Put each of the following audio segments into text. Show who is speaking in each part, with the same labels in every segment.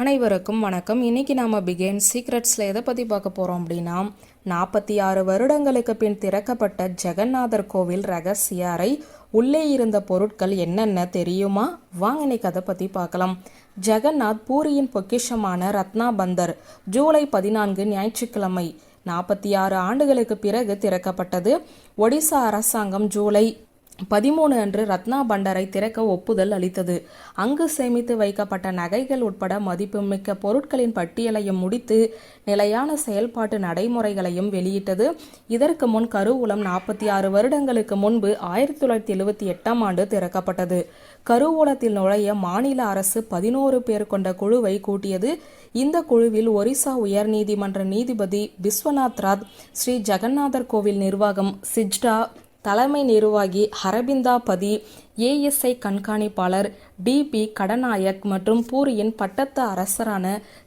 Speaker 1: அனைவருக்கும் வணக்கம். இன்னைக்கு நாம பிகேன் சீக்ரெட்ஸில் எதை பற்றி பார்க்க போகிறோம் அப்படின்னா நாற்பத்தி ஆறு வருடங்களுக்கு பின் திறக்கப்பட்ட ஜெகநாதர் கோவில் ரகசிய அறை. உள்ளே இருந்த பொருட்கள் என்னென்ன தெரியுமா? வாங்க இன்னைக்கு அதை பற்றி பார்க்கலாம். ஜெகநாத் பூரியின் பொக்கிஷமான ரத்னா பந்தர் ஜூலை பதினான்கு ஞாயிற்றுக்கிழமை நாற்பத்தி ஆறு ஆண்டுகளுக்கு பிறகு திறக்கப்பட்டது. ஒடிசா அரசாங்கம் ஜூலை பதிமூணு அன்று ரத்னா பண்டரை திறக்க ஒப்புதல் அளித்தது. அங்கு சேமித்து வைக்கப்பட்ட நகைகள் உட்பட மதிப்புமிக்க பொருட்களின் பட்டியலையும் முடித்து நிலையான செயல்பாட்டு நடைமுறைகளையும் வெளியிட்டது. இதற்கு முன் கருவூலம் நாற்பத்தி ஆறு வருடங்களுக்கு முன்பு ஆயிரத்தி தொள்ளாயிரத்தி எழுவத்தி எட்டாம் ஆண்டு திறக்கப்பட்டது. கருவூலத்தில் நுழைய மாநில அரசு பதினோரு பேர் கொண்ட குழுவை கூட்டியது. இந்த குழுவில் ஒரிசா உயர்நீதிமன்ற நீதிபதி விஸ்வநாத் ராத் ஸ்ரீ ஜெகநாதர் கோவில் நிர்வாகம் சிஜ்டா தலைமை நிர்வாகி ஹரபிந்தா பதி ஏஎஸ்ஐ கண்காணிப்பாளர் டிபி கடநாயக் மற்றும் பூரியின் பட்டத்து அரசரான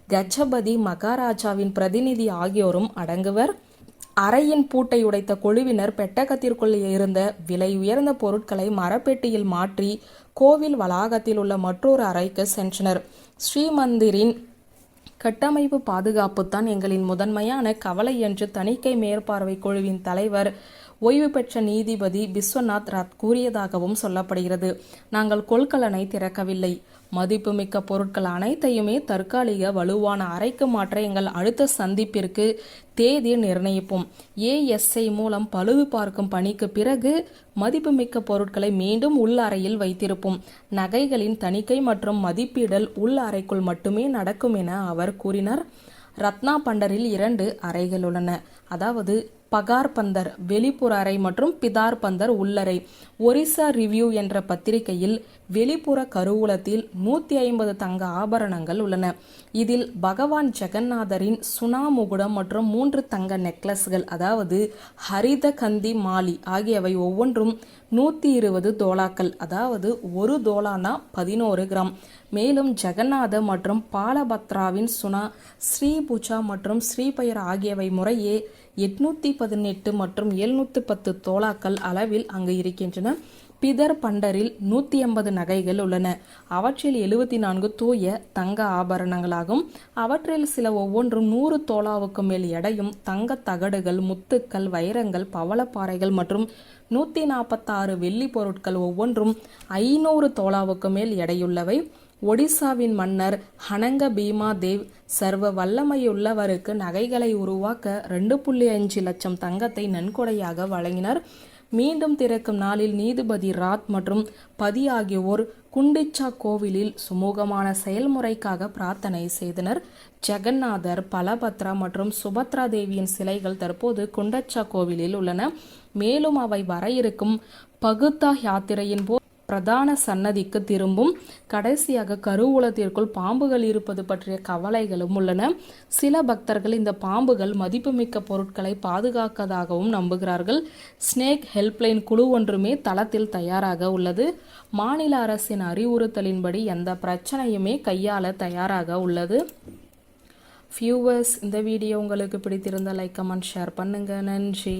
Speaker 1: கஜபதி மகாராஜாவின் பிரதிநிதி ஆகியோரும் அடங்குவர். அறையின் பூட்டை உடைத்த குழுவினர் பெட்டகத்திற்குள் இருந்த விலை உயர்ந்த பொருட்களை மரப்பெட்டியில் மாற்றி கோவில் வளாகத்தில் உள்ள மற்றொரு அறைக்கு சென்றனர். ஸ்ரீமந்திரின் கட்டமைப்பு பாதுகாப்பு தான் எங்களின் முதன்மையான கவலை என்று தணிக்கை மேற்பார்வை குழுவின் தலைவர் ஓய்வு பெற்ற நீதிபதி விஸ்வநாத் ராத் கூறியதாகவும் சொல்லப்படுகிறது. நாங்கள் கொள்கலனை திறக்கவில்லை. மதிப்புமிக்க பொருட்கள் அனைத்தையுமே தற்காலிக வலுவான அறைக்கு மாற்ற எங்கள் அடுத்த சந்திப்பிற்கு தேதி நிர்ணயிப்போம். ஏஎஸ்ஐ மூலம் பழுது பார்க்கும் பணிக்கு பிறகு மதிப்புமிக்க பொருட்களை மீண்டும் உள் அறையில் வைத்திருப்போம். நகைகளின் தணிக்கை மற்றும் மதிப்பீடல் உள் அறைக்குள் மட்டுமே நடக்கும் என அவர் கூறினார். ரத்னா பண்டரில் இரண்டு அறைகள் உள்ளன. அதாவது பகார் பந்தர் வெளிப்புற அறை மற்றும் பிதார் பந்தர் உள்ளறை ஒரிசா ரிவ்யூ என்ற பத்திரிகையில் வெளிப்புற கருவூலத்தில் நூத்தி ஐம்பது தங்க ஆபரணங்கள் உள்ளன. இதில் பகவான் ஜெகநாதரின் சுனாமுகுடம் மற்றும் மூன்று தங்க நெக்லஸ்கள் அதாவது ஹரித கந்தி மாலி ஆகியவை ஒவ்வொன்றும் நூத்தி இருபது தோலாக்கள் அதாவது ஒரு தோலானா பதினோரு கிராம். மேலும் ஜெகநாத மற்றும் பாலபத்ராவின் சுனா ஸ்ரீபுஜா மற்றும் ஸ்ரீபயர் ஆகியவை முறையே எட்நூத்தி பதினெட்டு மற்றும் எழுநூத்தி பத்து தோலாக்கள் அளவில் அங்கு இருக்கின்றன. பிதர் பண்டரில் நூற்றி ஐம்பது நகைகள் உள்ளன. அவற்றில் எழுபத்தி நான்கு தூய தங்க ஆபரணங்களாகும். அவற்றில் சில ஒவ்வொன்றும் நூறு தோலாவுக்கு மேல் எடையும் தங்க தகடுகள் முத்துக்கள் வைரங்கள் பவளப்பாறைகள் மற்றும் நூற்றி நாற்பத்தாறு வெள்ளி பொருட்கள் ஒவ்வொன்றும் ஐநூறு தோலாவுக்கு மேல் எடையுள்ளவை. ஒடிசாவின் மன்னர் ஹனங்க பீமா தேவ் சர்வ வல்லமையுள்ளவருக்கு நகைகளை உருவாக்க ரெண்டு புள்ளி அஞ்சு லட்சம் தங்கத்தை நன்கொடையாக வழங்கினார். மீண்டும் திறக்கும் நாளில் நீதிபதி ராத் மற்றும் பதி ஆகியோர் குண்டிச்சா கோவிலில் சுமூகமான செயல்முறைக்காக பிரார்த்தனை செய்தனர். ஜெகநாதர் பலபத்ரா மற்றும் சுபத்ரா தேவியின் சிலைகள் தற்போது குண்டச்சா கோவிலில் உள்ளன. மேலும் அவை வர இருக்கும் பகுத்தா யாத்திரையின் போது பிரதான சன்னதிக்கு திரும்பும் கடைசியாக கருவூலத்திற்குள் பாம்புகள் இருப்பது பற்றிய கவலைகளும் உள்ளன. சில பக்தர்கள் இந்த பாம்புகள் மதிப்புமிக்க பொருட்களை பாதுகாக்கதாகவும் நம்புகிறார்கள். ஸ்னேக் ஹெல்ப்லைன் குழு ஒன்றுமே தளத்தில் தயாராக உள்ளது. மாநில அரசின் அறிவுறுத்தலின்படி எந்த பிரச்சனையுமே கையாள தயாராக உள்ளது. வியூவர்ஸ் இந்த வீடியோ உங்களுக்கு பிடித்திருந்தால் லைக் கமெண்ட் ஷேர் பண்ணுங்கள் நன்றி.